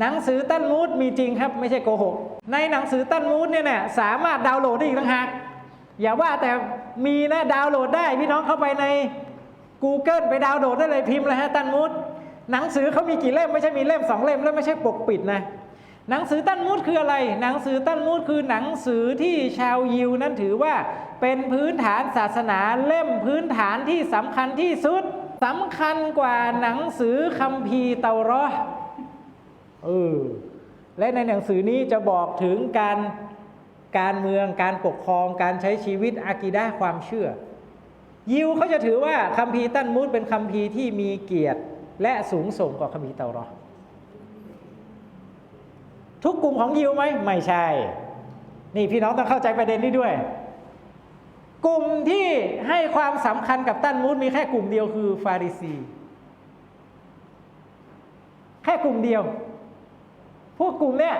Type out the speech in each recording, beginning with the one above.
หนังสือตันมูดมีจริงครับ ไม่ใช่โกหก ในหนังสือตันมูดเนี่ยนะสามารถดาวน์โหลดได้อีกต่างหากอย่าว่าแต่มีนะดาวน์โหลดได้ พี่น้องเข้าไปใน Google ไปดาวน์โหลดได้เลยพิมพ์เลยฮะตันมูดหนังสือเขามีกี่เล่มไม่ใช่มีเล่มสองเล่มแล้วไม่ใช่ปกปิดนะหนังสือตันมูดคืออะไร หนังสือตันมูดคือหนังสือที่ชาวยิวนั้นถือว่าเป็นพื้นฐานศาสนาเล่มพื้นฐานที่สำคัญที่สุดสำคัญกว่าหนังสือคัมภีร์เตารอ เออและในหนังสือนี้จะบอกถึงการการเมืองการปกครองการใช้ชีวิตอากีดะความเชื่อ ยิวเขาจะถือว่าคัมภีร์ตั้นมูดเป็นคัมภีร์ที่มีเกียรติและสูงส่งกว่าคัมภีร์เตารอทุกกลุ่มของยิวไหมไม่ใช่ นี่พี่น้องต้องเข้าใจประเด็นนี้ด้วย กลุ่มที่ให้ความสำคัญกับตันมูดมีแค่กลุ่มเดียวคือฟาริซี แค่กลุ่มเดียว พวกกลุ่มเนี้ย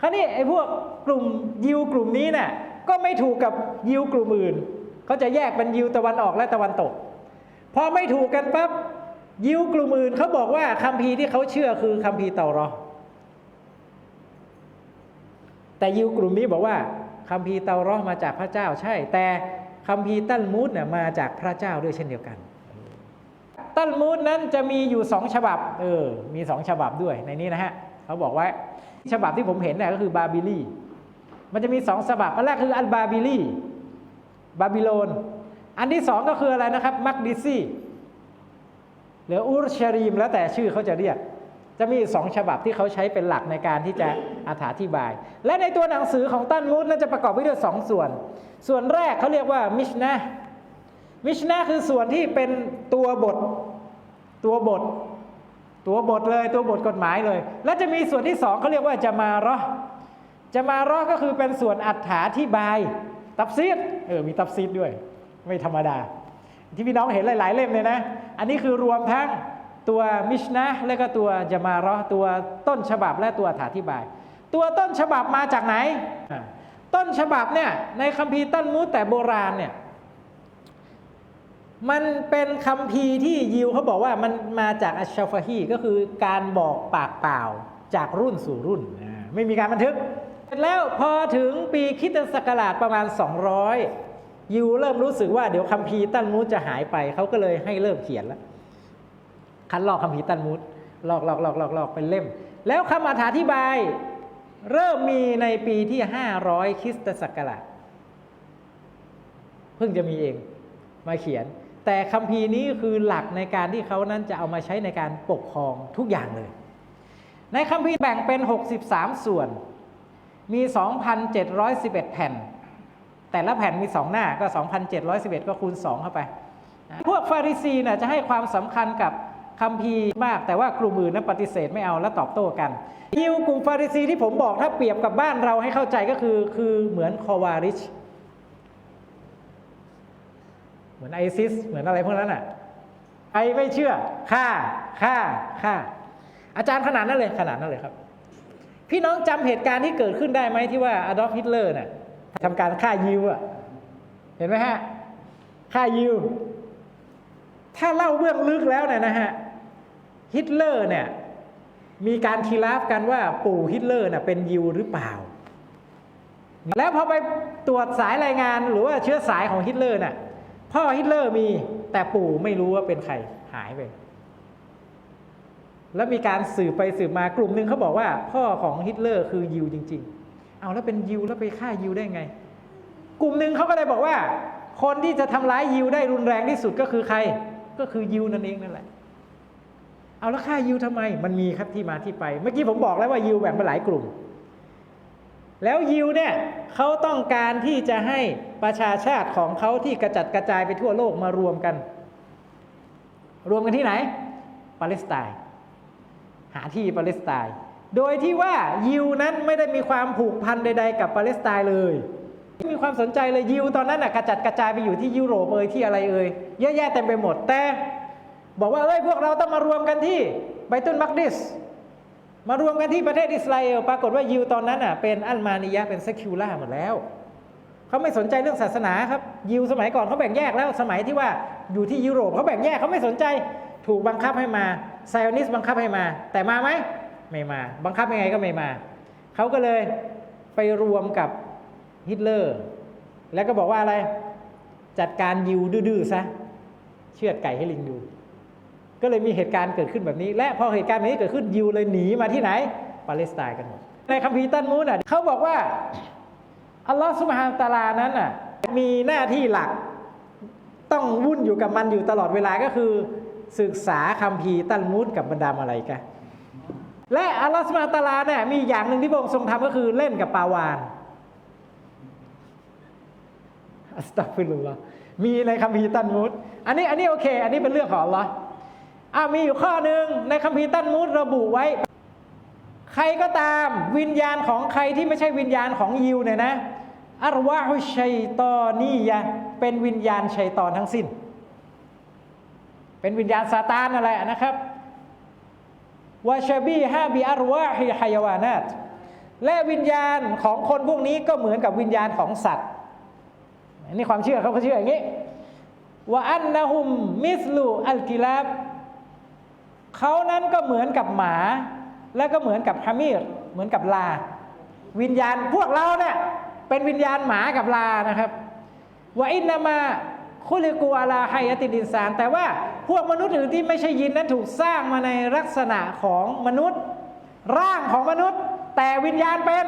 คราวนี้ไอ้พวกกลุ่มยิวกลุ่มนี้น่ะก็ไม่ถูกกับยิวกลุ่มอื่นเขาจะแยกเป็นยิวตะวันออกและตะวันตก พอไม่ถูกกันปั๊บยิวกลุ่มอื่นเขาบอกว่าคัมภีร์ที่เขาเชื่อคือคัมภีร์เตารอแต่ยิวกลุ่มนี้บอกว่าคัมภีร์เตารอมาจากพระเจ้าใช่ แต่คัมภีร์ตัลมูดเนี่ยมาจากพระเจ้าด้วยเช่นเดียวกัน ตัลมูดนั้นจะมีอยู่สองฉบับเออมีสองฉบับด้วยในนี้นะฮะ เขาบอกว่าฉบับที่ผมเห็นเนี่ยก็คือบาบิลีมันจะมีสองฉบับอันแรกคืออัลบาบิลีบาบิโลน อันที่สองก็คืออะไรนะครับมักดิซีหรืออุรชารีมแล้วแต่ชื่อเขาจะเรียก จะมีสองฉบับที่เขาใช้เป็นหลักในการที่จะอธิบาย และในตัวหนังสือของตันมูดนั้นจะประกอบไปด้วยสองส่วน ส่วนแรกเขาเรียกว่ามิชนะมิชนะคือส่วนที่เป็นตัวบทตัวบท ตัวบทเลยตัวบทกฎหมายเลย และจะมีส่วนที่สองเขาเรียกว่าจะมารอจะมารอก็คือเป็นส่วนอัถาธิบาย ตับซีดเออมีตับซีดด้วย ไม่ธรรมดา ที่พี่น้องเห็นหลาย ๆ เล่มเลยนะ อันนี้คือรวมทั้งตัวมิชนะและก็ตัวจะมารอตัวต้นฉบับและตัวอธิบาย ตัวต้นฉบับมาจากไหน ต้นฉบับเนี่ยในคัมภีร์ต้นมูดแต่โบราณเนี่ย มันเป็นคัมภีที่ยิวเขาบอกว่ามันมาจากอัชชาฟาฮีก็คือการบอกปากเปล่าจากรุ่นสู่รุ่น ไม่มีการบันทึก เสร็จแล้วพอถึงปีคริสตศักราชประมาณ 200 ยิวเริ่มรู้สึกว่าเดี๋ยวคัมภีร์ตันมูดจะหายไป เขาก็เลยให้เริ่มเขียนแล้ว คันลอกคัมภีร์ตันมูดลอกลอกลอกลอกลอกเป็นเล่ม แล้วคำอธิบายเริ่มมีในปีที่ 500คริสตศักราชเพิ่งจะมีเองมาเขียน แต่คัมภีร์นี้คือหลักในการที่เขานั้นจะเอามาใช้ในการปกครองทุกอย่างเลย ในคัมภีร์แบ่งเป็น 63 ส่วน มี 2,711 แผ่น แต่ละแผ่นมี 2 หน้าก็ 2,711 ก็คูณ 2 เข้าไป พวกฟาริซีน่ะจะให้ความสำคัญกับคัมภีร์มาก แต่ว่ากลุ่มอื่นนั้นปฏิเสธไม่เอาและตอบโต้กันยิวกลุ่มฟาริซีที่ผมบอกถ้าเปรียบกับบ้านเราให้เข้าใจก็คือคือเหมือนคอวาริช เห มือนไอซิสเหมือนอะไรพวกนั้นอะใครไม่เชื่อฆ่าฆ่าฆ่าอาจารย์ขนาดนั้นเลยขนาดนั้นเลยครับ พี่น้องจำเหตุการณ์ที่เกิดขึ้นได้ไหมที่ว่าอดอล์ฟฮิตเลอร์น่ะทำการฆ่ายิวอะเห็นไหมฮะฆ่ายิว ถ้าเล่าเบื้องลึกแล้วเนี่ยนะฮะฮิตเลอร์เนี่ยมีการคีราฟกันว่าปู่ฮิตเลอร์น่ะเป็นยิวหรือเปล่า แล้วพอไปตรวจสายรายงานหรือว่าเชื้อสายของฮิตเลอร์น่ะ พ่อฮิตเลอร์มีแต่ปู่ไม่รู้ว่าเป็นใครหายไป แล้วมีการสืบไปสืบมากลุ่มหนึ่งเขาบอกว่า พ่อของฮิตเลอร์คือยิวจริง ๆ เอาแล้วเป็นยิวแล้วไปฆ่ายิวได้ไง กลุ่มหนึ่งเขาก็เลยบอกว่า คนที่จะทำร้ายยิวได้รุนแรงที่สุดก็คือใคร ก็คือยิวนั่นเองนั่นแหละ เอาแล้วฆ่ายิวทำไม มันมีครับที่มาที่ไป เมื่อกี้ผมบอกแล้วว่ายิวแบ่งเป็นหลายกลุ่ม แล้วยิวเนี่ยเขาต้องการที่จะให้ประชาชาติของเขาที่กระจัดกระจายไปทั่วโลกมารวมกัน รวมกันที่ไหน ปาเลสไตน์หาที่ปาเลสไตน์โดยที่ว่ายิวนั้นไม่ได้มีความผูกพันใด ๆ กับปาเลสไตน์เลยไม่มีความสนใจเลยยิวตอนนั้นน่ะกระจัดกระจายไปอยู่ที่ยุโรปเอ่ยที่อะไรเอ่ยเยอะแยะเต็มไปหมดแต่ บอกว่าเอ้ยพวกเราต้องมารวมกันที่ไบตุนมักดิส มารวมกันที่ประเทศอิสราเอลปรากฏว่ายิวตอนนั้นอะเป็นอัลมานียะเป็นเซคิวล่าหมดแล้วเขาไม่สนใจเรื่องศาสนาครับยิวสมัยก่อนเขาแบ่งแยกแล้วสมัยที่ว่าอยู่ที่ยุโรปเขาแบ่งแยกเขาไม่สนใจถูกบังคับให้มาไซออนิสต์บังคับให้มา แต่มาไหมไม่มา บังคับยังไงก็ไม่มาเขาก็เลยไปรวมกับฮิตเลอร์ แล้วก็บอกว่าอะไร จัดการยิวดื้อๆซะเชือดไก่ให้ลิงดู ก็เลยมีเหตุการณ์เกิดขึ้นแบบนี้ และพอเหตุการณ์แบบนี้เกิดขึ้นยิวเลยหนีมาที่ไหนปาเลสไตน์กันหมดในคัมภีร์ตันมูดอะเขาบอกว่าอัลลอฮฺสุบฮานตะลานั้นน่ะมีหน้าที่หลักต้องวุ่นอยู่กับมันอยู่ตลอดเวลาก็คือ ศึกษาคัมภีร์ตัลมุดกับบรรดามาอะไรกันและอัลลอฮฺสุบฮานตะลาเนี่ยมีอย่างหนึ่งที่พระองค์ทรงทำก็คือเล่นกับปาวานอัสตักฟิรุลลอฮ์มีในคัมภีร์ตันมุดอันนี้อันนี้โอเค อันนี้เป็นเรื่องของอัลลอฮ์ อามีอยู่ข้อหนึ่งในคัมภีร์ตันมุดระบุไว้ ใครก็ตามวิญญาณของใครที่ไม่ใช่วิญญาณของยิวเนี่ยนะอัรวาฮุชัยตอนียะเป็นวิญญาณชัยตอนทั้งสิ้น เป็นวิญญาณซาตานอะไรนะครับวาชบีฮาบิอัรวาฮิฮายาวานาตและวิญญาณของคนพวกนี้ก็เหมือนกับวิญญาณของสัตว์นนี้ความเชื่อเขาเขาเชื่ออย่างนี้ว่าอันนะฮุมมิสลูอัลกิลาบ เขานั้นก็เหมือนกับหมา แล้วก็เหมือนกับฮามีรเหมือนกับลา วิญญาณพวกเราเนี่ยเป็นวิญญาณหมากับลานะครับว่าอินนามาคุลิกูอาลาไฮยติดินสาร แต่ว่าพวกมนุษย์อื่นที่ไม่ใช่ยินนั้นถูกสร้างมาในลักษณะของมนุษย์ ร่างของมนุษย์ แต่วิญญาณเป็น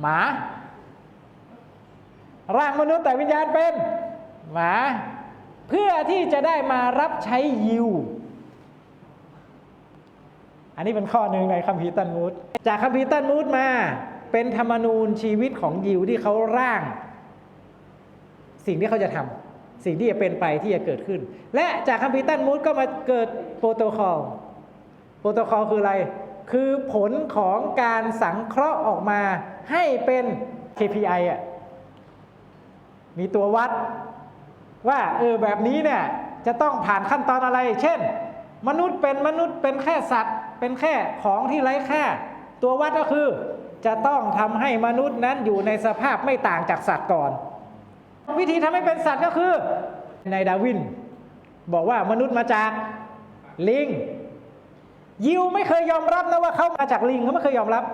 หมา ร่างมนุษย์แต่วิญญาณเป็นหมา เพื่อที่จะได้มารับใช้ยิว อันนี้เป็นข้อหนึ่งในคัมภีร์ตันมูดจากคัมภีร์ตันมูดมาเป็นธรรมนูญชีวิตของยิวที่เขาร่าง สิ่งที่เขาจะทำสิ่งที่จะเป็นไปที่จะเกิดขึ้น และจากคัมภีร์ตันมูดก็มาเกิดโปรโตคอลโปรโตคอลคืออะไร คือผลของการสังเคราะห์ออกมาให้เป็น KPI อะมีตัววัดว่าเออแบบนี้เนี่ยจะต้องผ่านขั้นตอนอะไร เช่น มนุษย์เป็นมนุษย์เป็นแค่สัตว์ เป็นแค่ของที่ไร้ค่า ตัววัดก็คือจะต้องทำให้มนุษย์นั้นอยู่ในสภาพไม่ต่างจากสัตว์ก่อน วิธีทำให้เป็นสัตว์ก็คือในดาวิน บอกว่ามนุษย์มาจากลิง ยิวไม่เคยยอมรับนะว่าเขามาจากลิงเขาไม่เคยยอมรับ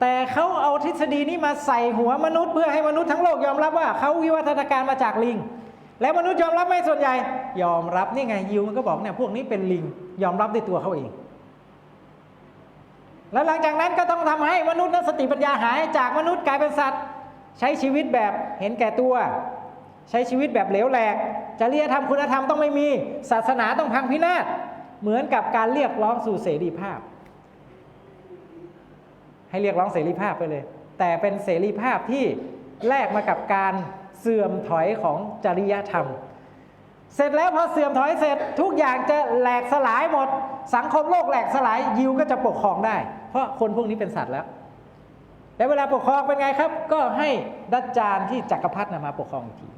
แต่เขาเอาทฤษฎีนี้มาใส่หัวมนุษย์เพื่อให้มนุษย์ทั้งโลกยอมรับว่าเขาวิวัฒนาการมาจากลิง แล้วมนุษย์ยอมรับไหมส่วนใหญ่ ยอมรับนี่ไงยิวมันก็บอกเนี่ยพวกนี้เป็นลิง ยอมรับด้วยตัวเขาเอง แล้วหลังจากนั้นก็ต้องทำให้มนุษย์นั้นสติปัญญาหายจากมนุษย์กลายเป็นสัตว์ ใช้ชีวิตแบบเห็นแก่ตัว ใช้ชีวิตแบบเหลวแหลกจริยธรรมคุณธรรมต้องไม่มีศาสนาต้องพังพินาศเหมือนกับการเรียกร้องสู่เสรีภาพ ให้เรียกร้องเสรีภาพไปเลย แต่เป็นเสรีภาพที่แลกมากับการเสื่อมถอยของจริยธรรม เสร็จแล้วพอเสื่อมถอยเสร็จทุกอย่างจะแหลกสลายหมด สังคมโลกแหลกสลายยิวก็จะปกครองได้ เพราะคนพวกนี้เป็นสัตว์แล้วแล้วเวลาปกครองเป็นไงครับ ก็ให้ดัจจานที่จักรพรรดินมาปกครองอีกที